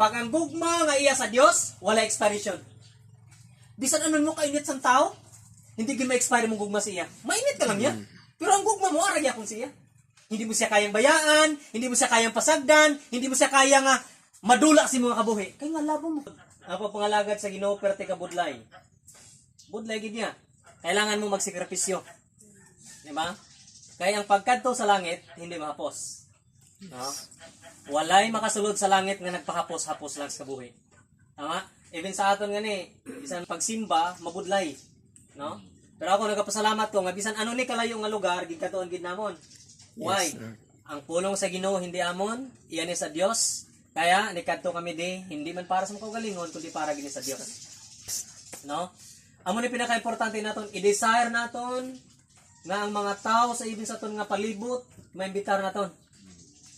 Pag ang gugma nga iya sa Dios, wala expiration. Bisan ano mo kainit sa tao, hindi gyud ma-expire mong gugma siya. Mainit ka lang yan. Pero ang gugma mo arag yakon siya. Hindi mo siya kayang bayaan, hindi mo siya kayang pasagdan, hindi mo siya kayang nga madula si mga kabuhi. Kaya nga labo mo. Ako pangalagad sa Ginoo perte ka budlay. Budlay gid niya. Kailangan mo magsakripisyo. Di ba? Kaya ang pagkadto sa langit, hindi mahapos. No? Walay makasulod sa langit nga nagpakapos-hapos lang sa kabuhi. Tama? Even sa aton gani, bisan pagsimba, mabudlay. No? Pero ako nagapasalamat ko nga bisan ano ni kalayo nga lugar gigkatuon gid namon. Why? Ang pulong sa Ginoo hindi amon, iyan ni sa Dios. Kaya nikadto kami di, hindi man para sa mga kaugalingon kundi para gini sa Dios. No? Amo ni pinaka-importante naton, i-desire naton nga ang mga tao sa ibig sa ton nga palibot, maimbitar naton.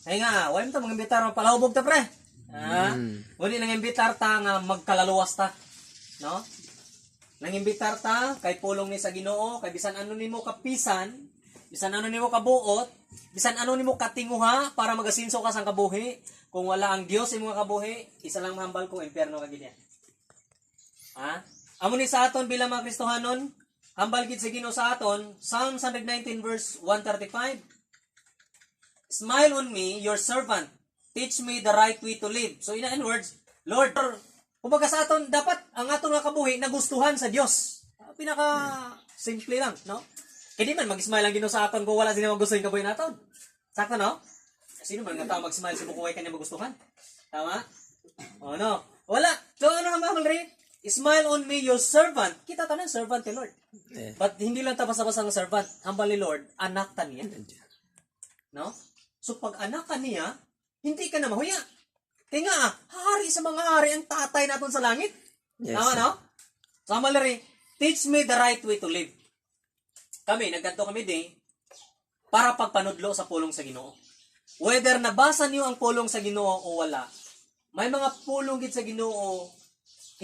Ay nga, wala mo ta mga imbitar palahubog ta pre. Ha? Wala nang imbitar ta nga magkalaluwas ta. No? Nang imbitar ta kay pulong ni sa Ginoo, kay bisan ano nimo kapisan, bisan ano nimo kabuot, bisan ano nimo katinguha para magasinso ka sang kabuhi. Kung wala ang Dios imo nga kabuhi, isa lang mahambal kung impyerno ka gid. Ha? Amo ni sa aton bilang mga Kristohanon, hambal gid sa Ginoo sa aton, Psalm 119 verse 135. Smile on me, your servant. Teach me the right way to live. So in other words, Lord, kumbaga sa aton, dapat ang aton nga kabuhi nagustuhan sa Dios. Pinaka simple lang, no? Kaya di man mag-smile ang Ginoo sa aton kung wala sila magustuhan kabuhi naton. Sakto, no? Sino man nga tao mag-smile sa bukuhay kanya magustuhan? Tama? O no? Wala. So ano ang mga rin? Smile on me, your servant. Kita tanan servant ni Lord. Eh. But hindi lang ta basta-basta ng servant. Hambal ni Lord, anak ta niya. No? So pag anak ka niya, hindi ka na mahuya. Kaya nga, ah, hari sa mga hari ang tatay natin sa langit. Yes, Tama, sir. no? So, hambal na rin, teach me the right way to live. Kami, nagganto kami di, para pagpanudlo sa pulong sa ginoo. Whether nabasa niyo ang pulong sa ginoo o wala, may mga pulong gid sa ginoo,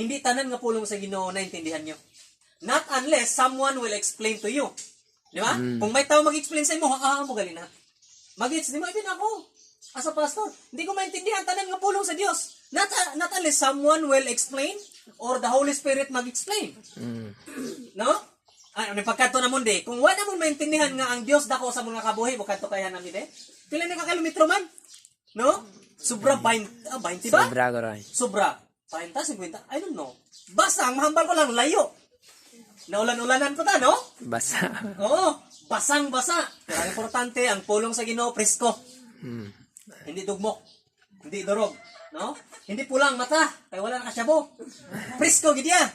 hindi tanan nga pulong sa ginoo naintindihan niyo. Not unless someone will explain to you. Di ba? Kung may tao mag-explain sa imo, ah, mo gali na. Mag-gets, di mo, even ako, as a pastor, hindi ko maintindihan tanan nga pulong sa Dios. Not, uh, not unless someone will explain or the Holy Spirit mag-explain. Mm. No? Ay, ano pagkato na mundi, kung wala mo maintindihan nga ang Dios dako sa mga kabuhi, bukadto kaya namin de. Pila na ka kilometro man? No? Sobra 20, ah, 20 ba? Sobra rin. Sobra. 40, 50, I don't know. Basta, ang mahambal ko lang, layo. Naulan-ulanan pa ta, no? Basa. Oo, basang-basa. Pero ang importante, ang pulong sa Ginoo presko. Mm. Hindi dugmok. Hindi durog. No? Hindi pulang mata. Kaya wala na kasyabo. Presko, gid yan.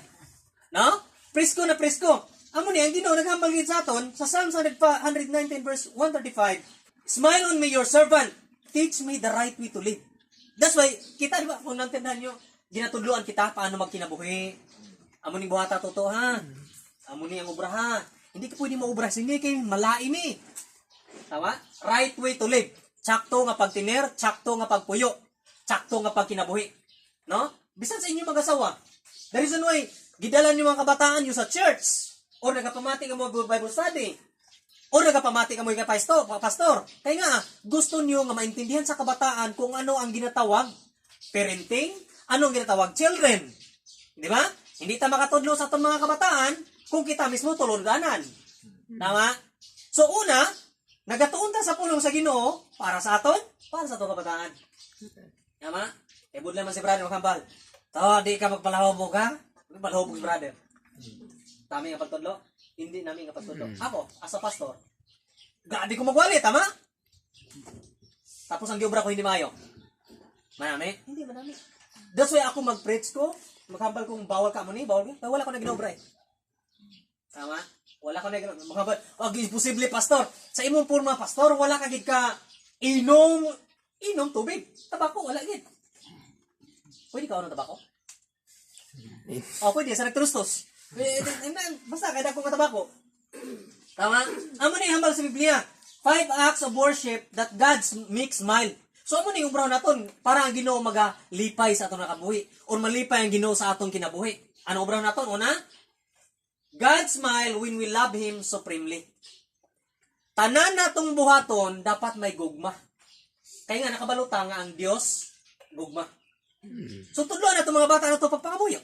No? Presko na presko. Amo ni, ang Ginoo naghambal gid sa aton sa Psalm 119 verse 135. Smile on me, your servant. Teach me the right way to live. That's why, kita, di ba, kung nantindahan nyo, ginatudluan kita paano magkinabuhi. Amo ni buhata totoo, ha? Amo ni ang obraha. Hindi ka pwede maubra. Hindi kay malain eh. Tama? Right way to live. Tsakto nga pagtiner, tsakto nga pagpuyo, tsakto nga pagkinabuhi. No? Bisan sa inyo mag-asawa. The reason why, gidalan yung mga kabataan nyo sa church, or nagapamati ka mo Bible study, o nagapamati ka mo yung pastor, pastor. Kaya nga, gusto nyo nga maintindihan sa kabataan kung ano ang ginatawag parenting, ano ang ginatawag children. Di ba? Hindi ta makatudlo sa itong mga kabataan kung kita mismo tulunganan. Tama? So una, nagatuon ta sa pulong sa Ginoo para sa aton, para sa atong kabataan. Tama? E budlan man si brother makambal. To, di ka magpalahubog ha? Magpalahubog si brother. Tami nga pagtudlo? Hindi namin nga pagtudlo. Ako, as a pastor, grabe ko magwali, tama? Tapos ang giobra ko hindi mayo. Manami? Hindi, manami. That's why ako mag-preach ko, maghambal kong bawal ka mo ni, bawal ka. Wala ko na ginobra eh. Tama? Wala ko na ginobra. Maghambal, wag posible pastor. Sa imong purma pastor, wala ka gid ka inom, inom tubig. Tabako, wala gid. Pwede ka ano tabako? Oh, pwede. Sa nagtrustos. Eh, eh, eh, Basta, kaya ko tabako. Tama? Amo ni hambal sa Biblia. Five acts of worship that God makes smile. So amo ni umbraw naton para ang Ginoo magalipay sa aton nakabuhi or malipay ang Ginoo sa aton kinabuhi. Ano umbraw naton una? God smile when we love him supremely. Tanan natong buhaton dapat may gugma. Kaya nga nakabaluta nga ang Dios gugma. So tudloan na itong mga bata na ito pagpangamuyo.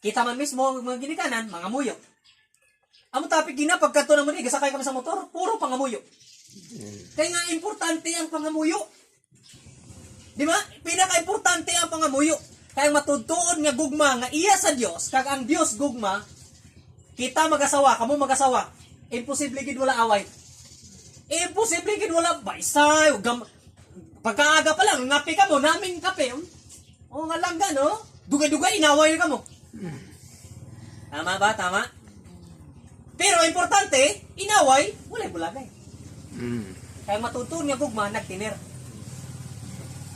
Kita man mismo ang mga ginikanan, mga muyo. Amo topic gina pagka to naman gasakay kami sa motor, puro pangamuyo. Kaya nga importante ang pangamuyo. Di ba? Pinaka-importante ang pangamuyo. Kaya matutuon nga gugma nga iya sa Dios, kag ang Dios gugma, kita mag-asawa, kamo mag-asawa, imposible gid wala away. Imposible gid wala baysay, gam pagkaaga pa lang ngapi ka mo naming kape. um. O nga lang no? Dugay-dugay inaway ka mo. Tama ba? Tama? Pero importante, inaway, wala bulagay. Mm. Kaya matutuon nga gugma nagtiner.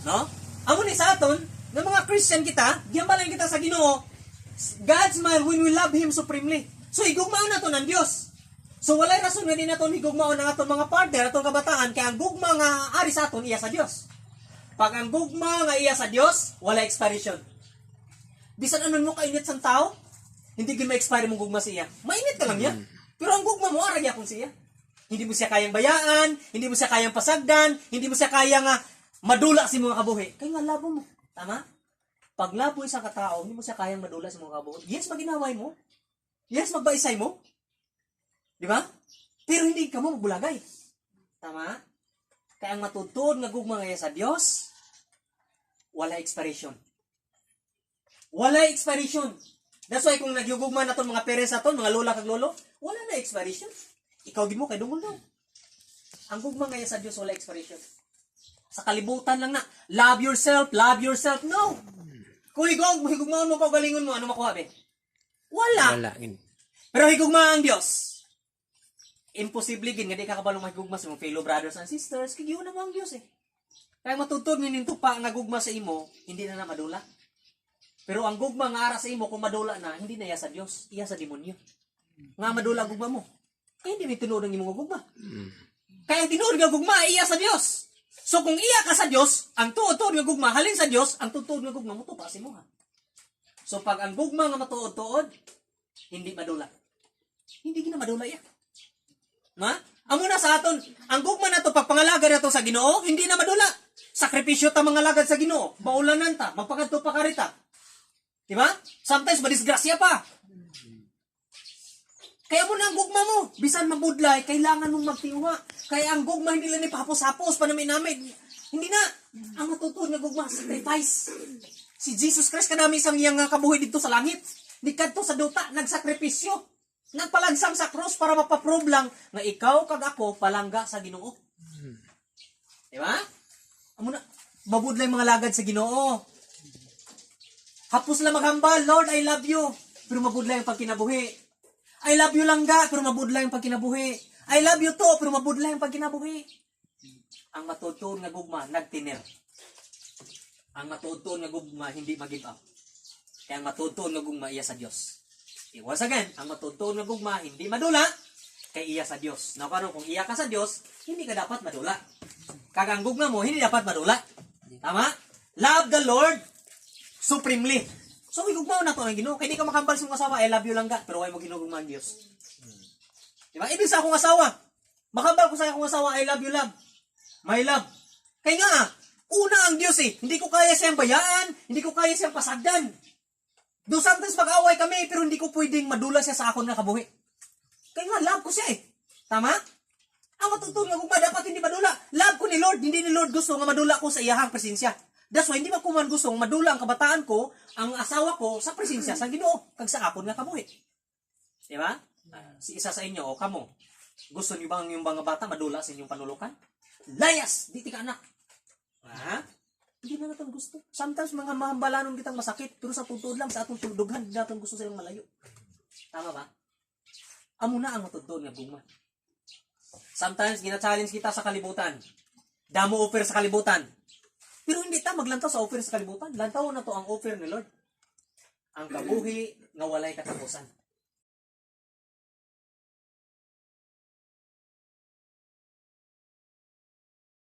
No? Amo ni sa aton, ng mga Christian kita, giambalan kita sa Ginoo. God smile when we love Him supremely. So igugmao na to ng Dios. So walay rason nga din naton higugmao ng aton mga partner, aton kabataan, kaya ang gugma nga ari sa aton iya sa Dios. Pag ang gugma nga iya sa Dios, wala expiration. Bisan anon mo kainit sa tao, hindi gid ma-expire mong gugma siya. Mainit ka lang yan. Pero ang gugma mo, arag yakon siya. Hindi mo siya kayang bayaan, hindi mo siya kayang pasagdan, hindi mo siya kayang nga madula sa mga kabuhi. Kaya nga labo mo. Tama? Pag labo sa katao, hindi mo siya kayang madula sa mga kabuhi. Yes, maginaway mo. Yes, magbaisay mo. Di ba? Pero hindi ka mo magbulagay. Tama? Kaya ang matutuod nga gugma ngaya sa Dios, wala expiration. Wala expiration. That's why kung nagyugugma na mga parents naton, mga lola kag lolo, wala na expiration. Ikaw di mo kay dungol daw. Ang gugma ngaya sa Dios wala expiration. Sa kalibutan lang na, love yourself, love yourself. No. Kung higog, higugmaon mo pa galingon mo, ano makuha be? Wala. Wala. Pero higugma ang Dios. Imposible gin nga di ka kabalo mahigugma sa mga fellow brothers and sisters, kay na mo ang Dios eh. Kaya matutod ni ninto pa nga gugma sa imo, hindi na na madula. Pero ang gugma nga ara sa imo kung madula na, hindi na iya sa Dios, iya sa demonyo. Nga madula gugma mo. Kaya hindi may tinuod ang imong gugma. Kaya ang tinuod nga gugma iya sa Dios. So kung iya ka sa Dios, ang tuod-tuod nga gugma halin sa Dios, ang tuod nga gugma mo to pa sa imo ha. So pag ang gugma nga matuod-tuod, hindi madula. Hindi gina madula iya. Ma? Amo na sa aton, ang gugma na to pagpangalaga na to sa Ginoo, hindi na madula. Sakripisyo ta mga lagad sa Ginoo, baulanan ta, magpakadto pa karita. Di ba? Sometimes madisgrasya pa. Kaya mo na ang gugma mo, bisan mabudlay, kailangan mong magtiwa. Kaya ang gugma hindi lang ni papos-hapos, panamit-namit. Hindi na. Ang matutuon nga gugma, sacrifice. Si Jesus Christ kanami isang iyang nga kabuhi dito sa langit. Di kadto sa duta, nagsakripisyo. Nagpalagsam sa cross para mapaprove lang nga ikaw kag ako palangga sa Ginoo. Di ba? Amo na, mabudlay mga lagad sa Ginoo. Hapos lang maghambal, Lord, I love you. Pero mabudlay ang pagkinabuhi. I love you lang ga, pero mabudlay ang pagkinabuhi. I love you to, pero mabudlay ang pagkinabuhi. Ang matutuon nga gugma, nagtiner. Ang matutuon nga gugma, hindi mag-give up. Kaya ang matutuon nga gugma, iya sa Diyos. Eh, Once again, ang matutuon nga gugma, hindi madula, kay iya sa Diyos. Now, karon kung iya ka sa Diyos, hindi ka dapat madula. Kagang gugma mo, hindi dapat madula. Tama? Love the Lord supremely. So, igugmaw na to ang ginoo. Kaya di ka makambal sa mong asawa, I love you lang ka, pero ay mo ginugugma ang Diyos. Di ba? Ibig sa akong asawa. Makambal ko sa akong asawa, I love you, love. My love. Kaya nga, una ang Diyos eh. Hindi ko kaya siyang bayaan, hindi ko kaya siyang pasagdan. Do sometimes mag-away kami, pero hindi ko pwedeng madula siya sa akon nga kabuhi. Kaya nga, love ko siya eh. Tama? Ang matutunan kung ba dapat hindi madula. Love ko ni Lord, hindi ni Lord gusto nga madula ko sa iyahang presensya. That's why hindi ba ko man gusto nga madula ang kabataan ko, ang asawa ko sa presensya sa Ginoo, kag sa akon nga kabuhi. Di ba? Si isa sa inyo o kamo. Gusto niyo ba ang yung mga bata madula sa inyong panulukan? Layas, di ti ka anak. Ha? Hindi na natin gusto. Sometimes mga mahambalanon kitang masakit, pero sa tutod lang, sa atong tuldugan, hindi natin gusto silang malayo. Tama ba? Amo na ang matutod nga guma. Sometimes, gina-challenge kita sa kalibutan. Damo offer sa kalibutan. Pero hindi ta maglantaw sa offer sa kalibutan. Lantaw na to ang offer ni Lord. Ang kabuhi nga walay katapusan.